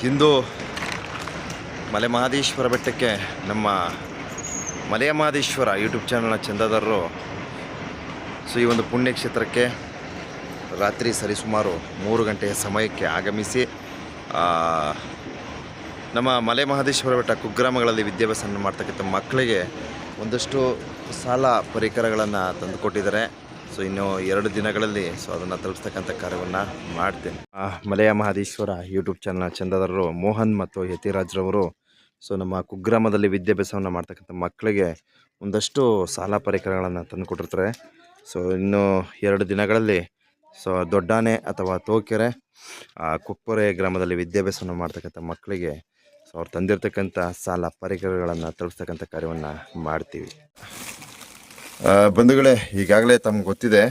ಹಿಂದೂ ಮಲೆ ಮಹಾದೇಶ್ವರ ಬೆಟ್ಟಕ್ಕೆ ನಮ್ಮ ಮಲೆಯ ಮಹದೇಶ್ವರ ಯೂಟ್ಯೂಬ್ ಚಾನಲ್ನ ಚಂದಾದಾರರು. ಸೊ, ಈ ಒಂದು ಪುಣ್ಯಕ್ಷೇತ್ರಕ್ಕೆ ರಾತ್ರಿ ಸರಿಸುಮಾರು ಮೂರು ಗಂಟೆಯ ಸಮಯಕ್ಕೆ ಆಗಮಿಸಿ ನಮ್ಮ ಮಲೆ ಮಹಾದೇಶ್ವರ ಬೆಟ್ಟ ಕುಗ್ರಾಮಗಳಲ್ಲಿ ವಿದ್ಯಾಭ್ಯಾಸವನ್ನು ಮಾಡ್ತಕ್ಕಂಥ ಮಕ್ಕಳಿಗೆ ಒಂದಷ್ಟು ಸಾಲ ಪರಿಕರಗಳನ್ನು ತಂದುಕೊಟ್ಟಿದ್ದಾರೆ. ಸೊ ಇನ್ನು ಎರಡು ದಿನಗಳಲ್ಲಿ ಸೊ ಅದನ್ನು ತಲುಪಿಸ್ತಕ್ಕಂಥ ಕಾರ್ಯವನ್ನು ಮಾಡ್ತೇನೆ. ಮಲೆಯ ಮಹದೇಶ್ವರ ಯೂಟ್ಯೂಬ್ ಚಾನಲ್ನ ಚಂದದಾರರು ಮೋಹನ್ ಮತ್ತು ಯತಿರಾಜ್ರವರು ಸೊ ನಮ್ಮ ಕುಗ್ರಾಮದಲ್ಲಿ ವಿದ್ಯಾಭ್ಯಾಸವನ್ನು ಮಾಡ್ತಕ್ಕಂಥ ಮಕ್ಕಳಿಗೆ ಒಂದಷ್ಟು ಸಾಲ ಪರಿಕರಗಳನ್ನು ತಂದುಕೊಟ್ಟಿರ್ತಾರೆ. ಸೊ ಇನ್ನು ಎರಡು ದಿನಗಳಲ್ಲಿ ಸೊ ದೊಡ್ಡಾನೆ ಅಥವಾ ತೋಕೆರೆ ಕುಕ್ಕೊರೆ ಗ್ರಾಮದಲ್ಲಿ ವಿದ್ಯಾಭ್ಯಾಸವನ್ನು ಮಾಡ್ತಕ್ಕಂಥ ಮಕ್ಕಳಿಗೆ ಸೊ ಅವ್ರು ತಂದಿರತಕ್ಕಂಥ ಸಾಲ ಪರಿಕರಗಳನ್ನು ತಲುಪಿಸ್ತಕ್ಕಂಥ ಕಾರ್ಯವನ್ನು ಮಾಡ್ತೀವಿ. ಬಂಧುಗಳೇ, ಈಗಾಗಲೇ ತಮ್ಗೆ ಗೊತ್ತಿದೆ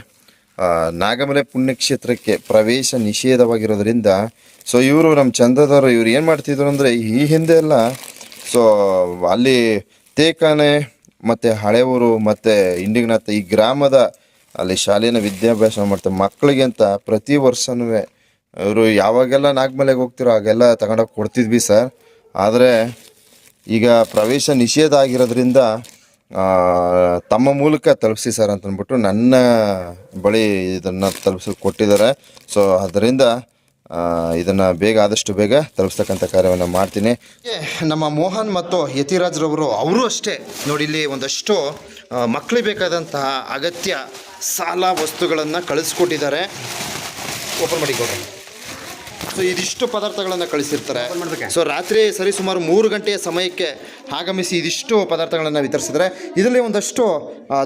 ನಾಗಮಲೆ ಪುಣ್ಯಕ್ಷೇತ್ರಕ್ಕೆ ಪ್ರವೇಶ ನಿಷೇಧವಾಗಿರೋದ್ರಿಂದ, ಸೊ ಇವರು ನಮ್ಮ ಚಂದದವರು ಇವ್ರು ಏನು ಮಾಡ್ತಿದ್ರು ಅಂದರೆ, ಈ ಹಿಂದೆ ಎಲ್ಲ, ಸೊ ಅಲ್ಲಿ ತೇಕಾನೆ ಮತ್ತು ಹಳೆಯೂರು ಮತ್ತು ಇಂಡಿಗನಾಥ ಈ ಗ್ರಾಮದ ಅಲ್ಲಿ ಶಾಲೆನ ವಿದ್ಯಾಭ್ಯಾಸ ಮಾಡ್ತಾರೆ ಮಕ್ಕಳಿಗೆ ಅಂತ ಪ್ರತಿ ವರ್ಷನೂ ಇವರು ಯಾವಾಗೆಲ್ಲ ನಾಗಮಲೆಗೆ ಹೋಗ್ತಿರೋ ಆಗೆಲ್ಲ ತಗೊಂಡೋಗಿ ಕೊಡ್ತಿದ್ವಿ ಸರ್. ಆದರೆ ಈಗ ಪ್ರವೇಶ ನಿಷೇಧ ಆಗಿರೋದ್ರಿಂದ ತಮ್ಮ ಮೂಲಕ ತಲುಪಿಸಿ ಸರ್ ಅಂತ ಅಂದ್ಬಿಟ್ಟು ನನ್ನ ಬಳಿ ಇದನ್ನು ತಲುಪಿಸಿ ಕೊಟ್ಟಿದ್ದಾರೆ. ಸೊ ಅದರಿಂದ ಇದನ್ನು ಬೇಗ ಆದಷ್ಟು ಬೇಗ ತಲುಪಿಸ್ತಕ್ಕಂಥ ಕಾರ್ಯವನ್ನು ಮಾಡ್ತೀನಿ. ನಮ್ಮ ಮೋಹನ್ ಮತ್ತು ಯತಿರಾಜ್ರವರು ಅವರು ಅಷ್ಟೇ. ನೋಡಿ, ಇಲ್ಲಿ ಒಂದಷ್ಟು ಮಕ್ಕಳಿಗೆ ಬೇಕಾದಂತಹ ಅಗತ್ಯ ಸಾಲ ವಸ್ತುಗಳನ್ನು ಕಳಿಸ್ಕೊಟ್ಟಿದ್ದಾರೆ. ಓಪನ್ ಮಾಡಿ ಕೊಡ್ರಿ. ಸೊ ಇದಿಷ್ಟು ಪದಾರ್ಥಗಳನ್ನು ಕಳಿಸಿರ್ತಾರೆ. ಸೊ ರಾತ್ರಿ ಸರಿ ಸುಮಾರು ಮೂರು ಗಂಟೆಯ ಸಮಯಕ್ಕೆ ಆಗಮಿಸಿ ಇದಿಷ್ಟು ಪದಾರ್ಥಗಳನ್ನು ವಿತರಿಸಿದ್ರೆ ಇದರಲ್ಲಿ ಒಂದಷ್ಟು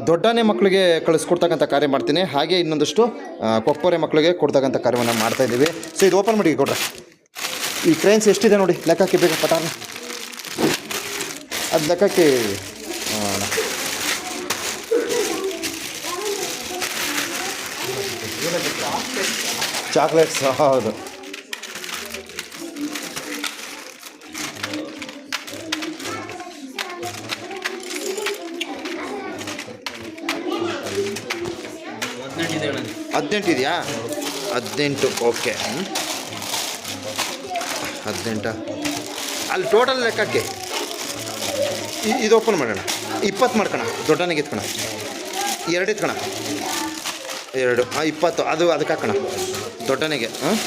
ದೊಡ್ಡನೇ ಮಕ್ಕಳಿಗೆ ಕಳಿಸ್ಕೊಡ್ತಕ್ಕಂಥ ಕಾರ್ಯ ಮಾಡ್ತೀನಿ. ಹಾಗೆ ಇನ್ನೊಂದಷ್ಟು ಕೊಪ್ಪರೆ ಮಕ್ಕಳಿಗೆ ಕೊಡ್ತಕ್ಕಂಥ ಕಾರ್ಯವನ್ನು ಮಾಡ್ತಾ ಇದ್ದೀವಿ. ಸೊ ಇದು ಓಪನ್ ಮಾಡಿ ಕೊಡ್ರೆ ಈ ಕ್ರೈನ್ಸ್ ಎಷ್ಟಿದೆ ನೋಡಿ? ಲೆಕ್ಕಕ್ಕೆ ಬೇಕು ಪಟಾರ್ನ ಅದು ಲೆಕ್ಕಕ್ಕೆ ಚಾಕ್ಲೇಟ್ಸ್ ಹೌದು. ಹದಿನೆಂಟು ಇದೆಯಾ? ಹದಿನೆಂಟು ಓಕೆ ಹದಿನೆಂಟ? ಅಲ್ಲಿ ಟೋಟಲ್ ಲೆಕ್ಕಕ್ಕೆ. ಇದು ಓಪನ್ ಮಾಡೋಣ. ಇಪ್ಪತ್ತು ಮಾಡ್ಕೋಣ. ದೊಡ್ಡನಿಗೆ ಎತ್ಕೋಣ ಎರಡು ಎತ್ಕೋಣ. ಎರಡು. ಹಾಂ ಇಪ್ಪತ್ತು. ಅದು ಅದಕ್ಕೆ ಹಾಕೋಣ. ದೊಡ್ಡನಿಗೆ. ಹಾಂ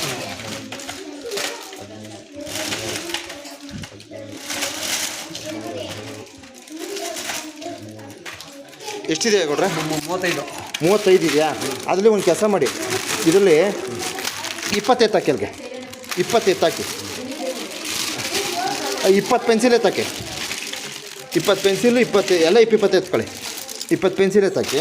ಎಷ್ಟಿದೆ ಕೊಡ್ರೆ ಮೂವತ್ತೈದು. ಮೂವತ್ತೈದು ಇದೆಯಾ? ಅದರಲ್ಲಿ ಒಂದು ಕೆಲಸ ಮಾಡಿ. ಇದರಲ್ಲಿ ಇಪ್ಪತ್ತೈದು ಎತ್ತಾಕಿ ಅಲ್ಲಿಗೆ ಇಪ್ಪತ್ತು ಎತ್ತಾಕಿ ಇಪ್ಪತ್ತು ಪೆನ್ಸಿಲ್ ಎತ್ತಾಕೆ ಇಪ್ಪತ್ತು ಪೆನ್ಸಿಲ್ ಇಪ್ಪತ್ತು ಎಲ್ಲ ಇಪ್ಪಿಪ್ಪತ್ತು ಎತ್ಕೊಳ್ಳಿ ಇಪ್ಪತ್ತು ಪೆನ್ಸಿಲ್ ಎತ್ತಾಕಿ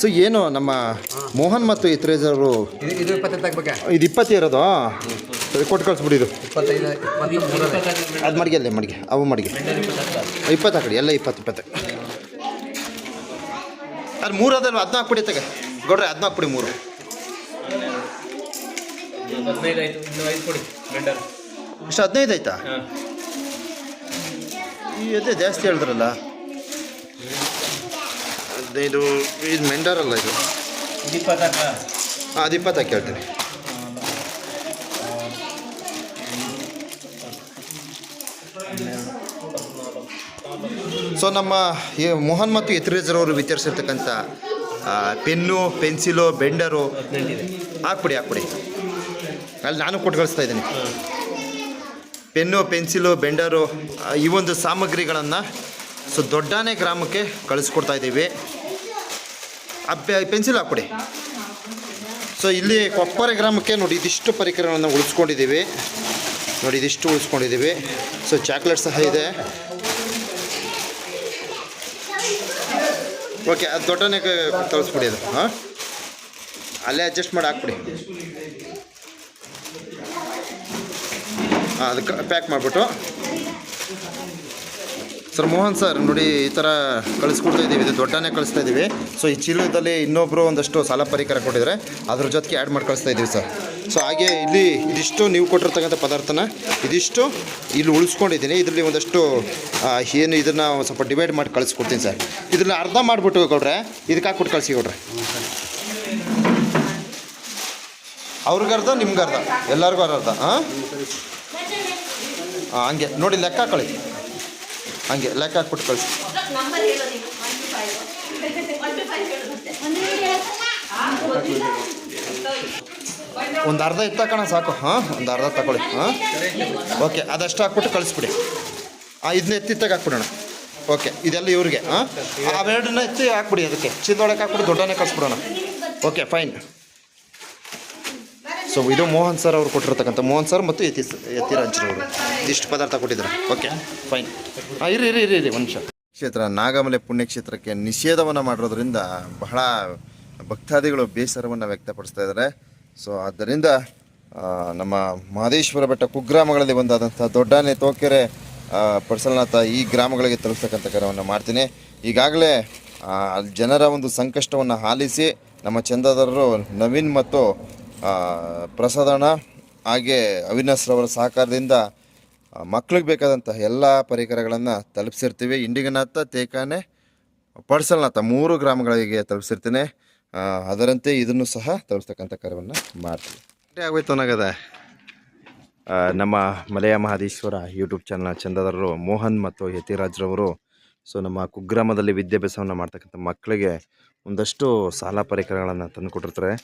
ಸೊ ಏನು ನಮ್ಮ ಮೋಹನ್ ಮತ್ತು ಇತರೇಜರು? ಅವರು ಇದು ಇದು ಇದು ಇಪ್ಪತ್ತು ಇರೋದು ಕೊಟ್ಟು ಕಳಿಸ್ಬಿಡಿ ಇದು. ಇಪ್ಪತ್ತೈದು ಇಪ್ಪತ್ತು ಮೂರನೇ ಅದು ಮಡಿಗೆ ಅಲ್ಲೇ ಮಡಿಗೆ ಅವು ಮಡಿಗೆ. ಇಪ್ಪತ್ತು ಹಾಕಡಿ ಎಲ್ಲ ಇಪ್ಪತ್ತು ಇಪ್ಪತ್ತು. ಅದು ಮೂರು ಅದಲ್ವ ಅದನ್ನ ಹಾಕ್ಬಿಡಿ ತಗ. ಗೌಡ್ರೆ ಅದನ್ನ ಹಾಕ್ಬಿಡಿ ಮೂರು. ಕೊಡಿ ಇಷ್ಟು ಹದಿನೈದು ಆಯ್ತಾ? ಈ ಅದೇ ಜಾಸ್ತಿ ಹೇಳಿದ್ರಲ್ಲ. ಹದಿನೈದು ಇದು ಮೆಂಡರ್ ಅಲ್ಲ ಇದು? ಇದು ಹಾಂ ಅದು ಇಪ್ಪತ್ತು ಹಾಕಿ ಹೇಳ್ತೀನಿ. ಸೊ ನಮ್ಮ ಈ ಮೋಹನ್ ಮತ್ತು ಯತಿರೇಜರವರು ವಿತರಿಸಿರ್ತಕ್ಕಂಥ ಆ, ಪೆನ್ನು ಪೆನ್ಸಿಲು ಬೆಂಡರು ಹಾಕ್ಬಿಡಿ ಹಾಕ್ಬಿಡಿ. ಅಲ್ಲಿ ನಾನು ಕೊಟ್ಟು ಕಳಿಸ್ತಾ ಇದ್ದೀನಿ. ಪೆನ್ನು ಪೆನ್ಸಿಲು ಬೆಂಡರು ಈ ಒಂದು ಸಾಮಗ್ರಿಗಳನ್ನು ಸೊ ದೊಡ್ಡಾನೆ ಗ್ರಾಮಕ್ಕೆ ಕಳಿಸ್ಕೊಡ್ತಾ ಇದ್ದೀವಿ. ಪೆ- ಪೆನ್ಸಿಲ್ ಹಾಕ್ಬಿಡಿ. ಸೊ ಇಲ್ಲಿ ಕೊಪ್ಪರೆ ಗ್ರಾಮಕ್ಕೆ ನೋಡಿ, ಇದಿಷ್ಟು ಪರಿಕರಗಳನ್ನು ಉಳಿಸ್ಕೊಂಡಿದ್ದೀವಿ. ನೋಡಿ, ಇದಿಷ್ಟು ಉಳಿಸ್ಕೊಂಡಿದ್ದೀವಿ. ಸೊ ಚಾಕ್ಲೇಟ್ ಸಹ ಇದೆ. ಓಕೆ ಅದು ದೊಡ್ಡನೇ ತೋರಿಸ್ಬಿಡಿ ಅದು. ಹಾಂ? ಅಲ್ಲೇ ಅಡ್ಜಸ್ಟ್ ಮಾಡಿ ಹಾಕ್ಬಿಡಿ. ಹಾಂ ಅದಕ್ಕೆ ಪ್ಯಾಕ್ ಮಾಡಿಬಿಟ್ಟು. ಸರ್ ಮೋಹನ್ ಸರ್, ನೋಡಿ ಈ ಥರ ಕಳಿಸ್ಕೊಡ್ತಾ ಇದ್ದೀವಿ ಇದು ದೊಡ್ಡನೇ ಕಳಿಸ್ತಾ ಇದ್ದೀವಿ ಸೊ ಈ ಚೀಲದಲ್ಲಿ ಇನ್ನೊಬ್ಬರು ಒಂದಷ್ಟು ಸಾಲ ಪರಿಕರ ಕೊಟ್ಟಿದ್ದಾರೆ. ಅದ್ರ ಜೊತೆಗೆ ಆ್ಯಡ್ ಮಾಡಿ ಕಳಿಸ್ತಾ ಇದ್ದೀವಿ ಸರ್. ಸೊ ಹಾಗೆ ಇಲ್ಲಿ ಇದಿಷ್ಟು ನೀವು ಕೊಟ್ಟಿರ್ತಕ್ಕಂಥ ಪದಾರ್ಥನ ಇದಿಷ್ಟು ಇಲ್ಲಿ ಉಳಿಸ್ಕೊಂಡಿದ್ದೀನಿ. ಇದರಲ್ಲಿ ಒಂದಷ್ಟು ಏನು ಇದನ್ನು ಸ್ವಲ್ಪ ಡಿವೈಡ್ ಮಾಡಿ ಕಳಿಸ್ಕೊಡ್ತೀನಿ ಸರ್. ಇದರಲ್ಲಿ ಅರ್ಧ ಮಾಡಿಬಿಟ್ಟು ಕೊಡ್ರೆ ಇದಕ್ಕೆ ಹಾಕ್ಬಿಟ್ಟು ಕಳಿಸಿ ಅರ್ಧ ಅವ್ರಿಗರ್ಧ ನಿಮ್ಗರ್ಧ ಎಲ್ಲರಿಗೂ ಅರ್ಧ ಹಾಂ ಹಂಗೆ. ನೋಡಿ, ಲೆಕ್ಕ ಹಾಕೊಳ್ಳಿ. ಹಂಗೆ, ಲೆಕ್ಕ ಹಾಕ್ಬಿಟ್ಟು ಕಳಿಸಿ. ಒಂದು ಅರ್ಧ ಎತ್ತಕೋಣ ಸಾಕು. ಹಾಂ, ಒಂದು ಅರ್ಧ ತಗೊಳ್ಳಿ. ಹಾಂ? ಓಕೆ, ಅದಷ್ಟು ಹಾಕ್ಬಿಟ್ಟು ಕಳಿಸ್ಬಿಡಿ. ಹಾಂ ಇದನ್ನ ಎತ್ತಿತ್ತಾಗ ಹಾಕ್ಬಿಡೋಣ. ಓಕೆ, ಇದೆಲ್ಲ ಇವ್ರಿಗೆ, ಹಾಂ? ಅವೆರಡನ್ನ ಎತ್ತಿ ಹಾಕ್ಬಿಡಿ ಅದಕ್ಕೆ. ಚಿಂದೊಳಕ್ಕೆ ಹಾಕ್ಬಿಟ್ಟು ದೊಡ್ಡನೇ ಕಳಿಸ್ಬಿಡೋಣ. Okay, fine. ಸೊ ಇದು ಮೋಹನ್ ಸರ್ ಅವರು ಕೊಟ್ಟಿರ್ತಕ್ಕಂಥ, ಮೋಹನ್ ಸರ್ ಮತ್ತು ಯತಿ ಯತಿರಾಜ್ರವರು ಇದಿಷ್ಟು ಪದಾರ್ಥ ಕೊಟ್ಟಿದ್ದಾರೆ. ಓಕೆ ಫೈನ್ ಹಾಂ, ಇರಿ ಇರಿ ಇರಿ ಇರಿ ನಿಮಿಷ. ಕ್ಷೇತ್ರ, ನಾಗಮಲೆ ಪುಣ್ಯಕ್ಷೇತ್ರಕ್ಕೆ ನಿಷೇಧವನ್ನು ಮಾಡಿರೋದ್ರಿಂದ ಬಹಳ ಭಕ್ತಾದಿಗಳು ಬೇಸರವನ್ನು ವ್ಯಕ್ತಪಡಿಸ್ತಾ ಇದ್ದಾರೆ. ಸೊ ಆದ್ದರಿಂದ ನಮ್ಮ ಮಹದೇಶ್ವರ ಬೆಟ್ಟ ಕುಗ್ರಾಮಗಳಲ್ಲಿ ಒಂದಾದಂಥ ದೊಡ್ಡನೆ ತೋಕೆರೆ ಪರ್ಸಲ್ನಾಥ ಈ ಗ್ರಾಮಗಳಿಗೆ ತಲುಪಿಸ್ತಕ್ಕಂಥ ಕಾರ್ಯವನ್ನು ಮಾಡ್ತೀನಿ. ಈಗಾಗಲೇ ಜನರ ಒಂದು ಸಂಕಷ್ಟವನ್ನು ಆಲಿಸಿ ನಮ್ಮ ಚಂದದಾರರು ನವೀನ್ ಮತ್ತು ಪ್ರಸಾದಣ್ಣ ಹಾಗೆ ಅವಿನಾಶ್ರವರ ಸಹಕಾರದಿಂದ ಮಕ್ಕಳಿಗೆ ಬೇಕಾದಂತಹ ಎಲ್ಲ ಪರಿಕರಗಳನ್ನು ತಲುಪಿಸಿರ್ತೀವಿ. ಇಂಡಿಗನಾಥ ತೇಕಾನೆ ಪಡ್ಸಲ್ನಾಥ ಮೂರು ಗ್ರಾಮಗಳಿಗೆ ತಲುಪಿಸಿರ್ತೀನಿ. ಅದರಂತೆ ಇದನ್ನು ಸಹ ತಲುಪಿಸ್ತಕ್ಕಂಥ ಕಾರ್ಯವನ್ನು ಮಾಡ್ತೀವಿ. ಆಗೋಯ್ತು ನಗದ ನಮ್ಮ ಮಲೆಯ ಮಹದೇಶ್ವರ ಯೂಟ್ಯೂಬ್ ಚಾನಲ್ನ ಚಂದದಾರರು ಮೋಹನ್ ಮತ್ತು ಯತಿರಾಜ್ರವರು ಸೊ ನಮ್ಮ ಕುಗ್ರಾಮದಲ್ಲಿ ವಿದ್ಯಾಭ್ಯಾಸವನ್ನು ಮಾಡ್ತಕ್ಕಂಥ ಮಕ್ಕಳಿಗೆ ಒಂದಷ್ಟು ಸಾಲ ಪರಿಕರಗಳನ್ನು ತಂದು ಕೊಟ್ಟಿರ್ತಾರೆ